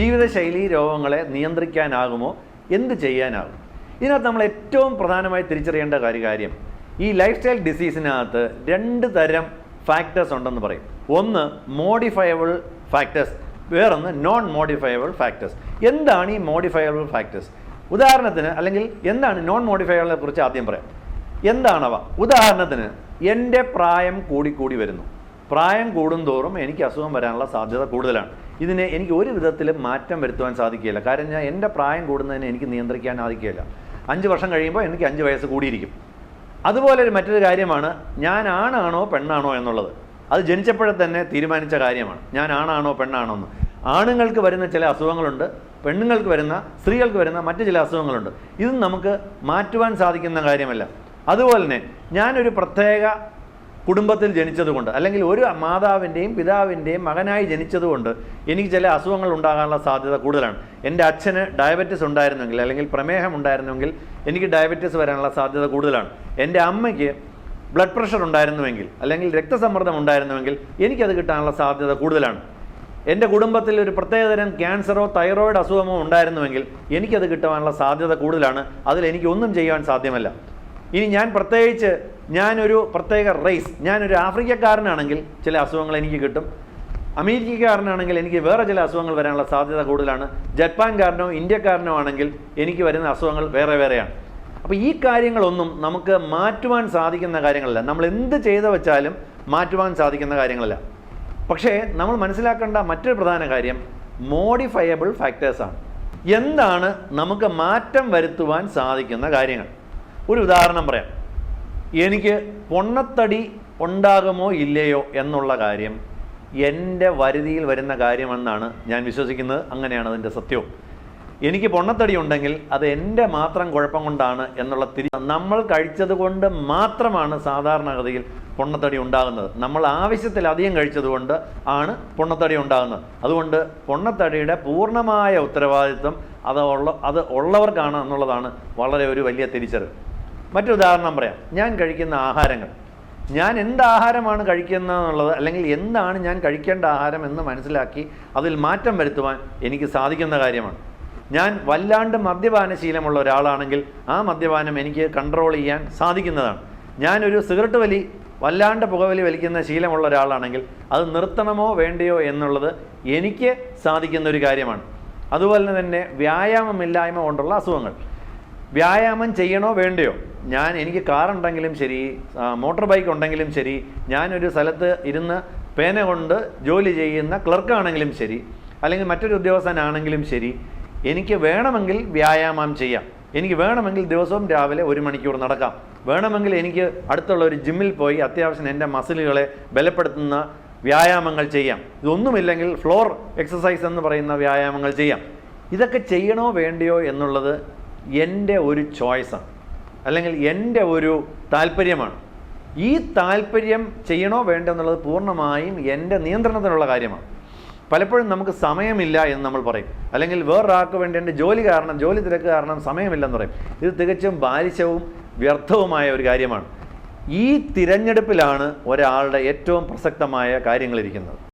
ജീവിതശൈലി രോഗങ്ങളെ നിയന്ത്രിക്കാനാകുമോ? എന്ത് ചെയ്യാനാകും? ഇതിനകത്ത് നമ്മൾ ഏറ്റവും പ്രധാനമായി തിരിച്ചറിയേണ്ട കാര്യ ഈ ലൈഫ് സ്റ്റൈൽ ഡിസീസിനകത്ത് രണ്ട് തരം ഫാക്ടേഴ്സ് ഉണ്ടെന്ന് പറയും. ഒന്ന് മോഡിഫയബിൾ ഫാക്ടേഴ്സ് വേറൊന്ന് നോൺ മോഡിഫയബിൾ ഫാക്ടേഴ്സ് എന്താണ് ഈ മോഡിഫയബിൾ ഫാക്ടേഴ്സ് ഉദാഹരണത്തിന് അല്ലെങ്കിൽ എന്താണ് നോൺ മോഡിഫയബിളെ കുറിച്ച് ആദ്യം പറയാം. എന്താണവ ഉദാഹരണത്തിന് എന്റെ പ്രായം കൂടിക്കൂടി വരുന്നു. പ്രായം കൂടുന്തോറും എനിക്ക് അസുഖം വരാനുള്ള സാധ്യത കൂടുതലാണ്. ഇതിനെ എനിക്ക് ഒരു വിധത്തിലും മാറ്റം വരുത്തുവാൻ സാധിക്കുകയില്ല. കാരണം ഞാൻ എന്റെ പ്രായം കൂടുന്നതിനെ എനിക്ക് നിയന്ത്രിക്കാൻ സാധിക്കുകയില്ല. അഞ്ച് വർഷം കഴിയുമ്പോൾ എനിക്ക് അഞ്ച് വയസ്സ് കൂടിയിരിക്കും. അതുപോലെ ഒരു മറ്റൊരു കാര്യമാണ് ഞാൻ ആണാണോ പെണ്ണാണോ എന്നുള്ളത്. അത് ജനിച്ചപ്പോഴേ തന്നെ തീരുമാനിച്ച കാര്യമാണ്. ഞാൻ ആണാണോ പെണ്ണാണോ എന്ന്. ആണുങ്ങൾക്ക് വരുന്ന ചില അസുഖങ്ങളുണ്ട് പെണ്ണുങ്ങൾക്ക് വരുന്ന സ്ത്രീകൾക്ക് വരുന്ന മറ്റു ചില അസുഖങ്ങളുണ്ട്. ഇത് നമുക്ക് മാറ്റുവാൻ സാധിക്കുന്ന കാര്യമല്ല. അതുപോലെ തന്നെ ഞാനൊരു പ്രത്യേക കുടുംബത്തിൽ ജനിച്ചതുകൊണ്ട് അല്ലെങ്കിൽ ഒരു മാതാവിന്റെയും പിതാവിന്റെയും മകനായി ജനിച്ചതുകൊണ്ട് എനിക്ക് ചില അസുഖങ്ങൾ ഉണ്ടാകാനുള്ള സാധ്യത കൂടുതലാണ്. എന്റെ അച്ഛന് ഡയബറ്റിസ് ഉണ്ടായിരുന്നെങ്കിൽ അല്ലെങ്കിൽ പ്രമേഹം ഉണ്ടായിരുന്നെങ്കിൽ എനിക്ക് ഡയബറ്റിസ് വരാനുള്ള സാധ്യത കൂടുതലാണ്. എന്റെ അമ്മയ്ക്ക് ബ്ലഡ് പ്രഷർ ഉണ്ടായിരുന്നുവെങ്കിൽ അല്ലെങ്കിൽ രക്തസമ്മർദ്ദം ഉണ്ടായിരുന്നുവെങ്കിൽ എനിക്കത് കിട്ടാനുള്ള സാധ്യത കൂടുതലാണ്. എന്റെ കുടുംബത്തിൽ ഒരു പ്രത്യേകതരം ക്യാൻസറോ തൈറോയിഡ് അസുഖമോ ഉണ്ടായിരുന്നുവെങ്കിൽ എനിക്കത് കിട്ടുവാനുള്ള സാധ്യത കൂടുതലാണ്. അതിൽ എനിക്ക് ഒന്നും ചെയ്യാൻ സാധ്യമല്ല. ഇനി ഞാൻ പ്രത്യേകിച്ച് ഞാനൊരു പ്രത്യേക റേസ് ഞാനൊരു ആഫ്രിക്കക്കാരനാണെങ്കിൽ ചില അസുഖങ്ങൾ എനിക്ക് കിട്ടും. അമേരിക്കക്കാരനാണെങ്കിൽ എനിക്ക് വേറെ ചില അസുഖങ്ങൾ വരാനുള്ള സാധ്യത കൂടുതലാണ്. ജപ്പാൻകാരനോ ഇന്ത്യക്കാരനോ ആണെങ്കിൽ എനിക്ക് വരുന്ന അസുഖങ്ങൾ വേറെ വേറെയാണ്. അപ്പോൾ ഈ കാര്യങ്ങളൊന്നും നമുക്ക് മാറ്റുവാൻ സാധിക്കുന്ന കാര്യങ്ങളല്ല. നമ്മൾ എന്ത് ചെയ്തു വെച്ചാലും മാറ്റുവാൻ സാധിക്കുന്ന കാര്യങ്ങളല്ല. പക്ഷേ നമ്മൾ മനസ്സിലാക്കേണ്ട മറ്റൊരു പ്രധാന കാര്യം മോഡിഫയബിൾ ഫാക്ടേഴ്സാണ് എന്താണ് നമുക്ക് മാറ്റം വരുത്തുവാൻ സാധിക്കുന്ന കാര്യങ്ങൾ? ഒരു ഉദാഹരണം പറയാം. എനിക്ക് പൊണ്ണത്തടി ഉണ്ടാകുമോ ഇല്ലയോ എന്നുള്ള കാര്യം എന്റെ വരുതിയിൽ വരുന്ന കാര്യമെന്നാണ് ഞാൻ വിശ്വസിക്കുന്നത്. അങ്ങനെയാണ് അതിന്റെ സത്യവും. എനിക്ക് പൊണ്ണത്തടി ഉണ്ടെങ്കിൽ അത് എന്റെ മാത്രം കുഴപ്പം കൊണ്ടാണ് എന്നുള്ള തിരി നമ്മൾ കഴിച്ചത് കൊണ്ട് മാത്രമാണ് സാധാരണഗതിയിൽ പൊണ്ണത്തടി ഉണ്ടാകുന്നത്. നമ്മൾ ആവശ്യത്തിലധികം കഴിച്ചതുകൊണ്ട് ആണ് പൊണ്ണത്തടി ഉണ്ടാകുന്നത്. അതുകൊണ്ട് പൊണ്ണത്തടിയുടെ പൂർണമായ ഉത്തരവാദിത്വം അത് ഉള്ള അത് ഉള്ളവർക്കാണ് എന്നുള്ളതാണ് വളരെ ഒരു വലിയ തിരിച്ചറിവ്. മറ്റൊരു ഉദാഹരണം പറയാം. ഞാൻ കഴിക്കുന്ന ആഹാരങ്ങൾ. ഞാൻ എന്ത് ആഹാരമാണ് കഴിക്കുന്നത് എന്നുള്ളത് അല്ലെങ്കിൽ എന്താണ് ഞാൻ കഴിക്കേണ്ട ആഹാരം എന്ന് മനസ്സിലാക്കി അതിൽ മാറ്റം വരുത്തുവാൻ എനിക്ക് സാധിക്കുന്ന കാര്യമാണ്. ഞാൻ വല്ലാണ്ട് മദ്യപാന ശീലമുള്ള ഒരാളാണെങ്കിൽ ആ മദ്യപാനം എനിക്ക് കൺട്രോൾ ചെയ്യാൻ സാധിക്കുന്നതാണ്. ഞാനൊരു സിഗരറ്റ് വലി വല്ലാണ്ട് പുകവലി വലിക്കുന്ന ശീലമുള്ള ഒരാളാണെങ്കിൽ അത് നിർത്തണമോ വേണ്ടയോ എന്നുള്ളത് എനിക്ക് സാധിക്കുന്ന ഒരു കാര്യമാണ്. അതുപോലെ തന്നെ വ്യായാമമില്ലായ്മ കൊണ്ടുള്ള അസുഖങ്ങൾ. വ്യായാമം ചെയ്യണോ വേണ്ടയോ? ഞാൻ എനിക്ക് കാറുണ്ടെങ്കിലും ശരി മോട്ടോർ ബൈക്ക് ഉണ്ടെങ്കിലും ശരി ഞാനൊരു സ്ഥലത്ത് ഇരുന്ന് പേന കൊണ്ട് ജോലി ചെയ്യുന്ന ക്ലർക്കാണെങ്കിലും ശരി അല്ലെങ്കിൽ മറ്റൊരു ഉദ്യോഗസ്ഥനാണെങ്കിലും ശരി എനിക്ക് വേണമെങ്കിൽ വ്യായാമം ചെയ്യാം. എനിക്ക് വേണമെങ്കിൽ ദിവസവും രാവിലെ ഒരു മണിക്കൂർ നടക്കാം. വേണമെങ്കിൽ എനിക്ക് അടുത്തുള്ള ഒരു ജിമ്മിൽ പോയി അത്യാവശ്യം എന്റെ മസിലുകളെ ബലപ്പെടുത്തുന്ന വ്യായാമങ്ങൾ ചെയ്യാം. ഇതൊന്നുമില്ലെങ്കിൽ ഫ്ലോർ എക്സസൈസ് എന്ന് പറയുന്ന വ്യായാമങ്ങൾ ചെയ്യാം. ഇതൊക്കെ ചെയ്യണോ വേണ്ടയോ എന്നുള്ളത് എന്റെ ഒരു ചോയ്സാണ് അല്ലെങ്കിൽ എന്റെ ഒരു താല്പര്യമാണ്. ഈ താല്പര്യം ചെയ്യണോ വേണ്ടോ എന്നുള്ളത് പൂർണമായും എന്റെ നിയന്ത്രണത്തിനുള്ള കാര്യമാണ്. പലപ്പോഴും നമുക്ക് സമയമില്ല എന്ന് നമ്മൾ പറയും. അല്ലെങ്കിൽ വേറൊരാൾക്ക് വേണ്ടി എന്റെ ജോലി കാരണം ജോലി തിരക്ക് കാരണം സമയമില്ലെന്ന് പറയും. ഇത് തികച്ചും ബാലിശവും വ്യർത്ഥവുമായ ഒരു കാര്യമാണ്. ഈ തിരഞ്ഞെടുപ്പിലാണ് ഒരാളുടെ ഏറ്റവും പ്രസക്തമായ കാര്യങ്ങളിരിക്കുന്നത്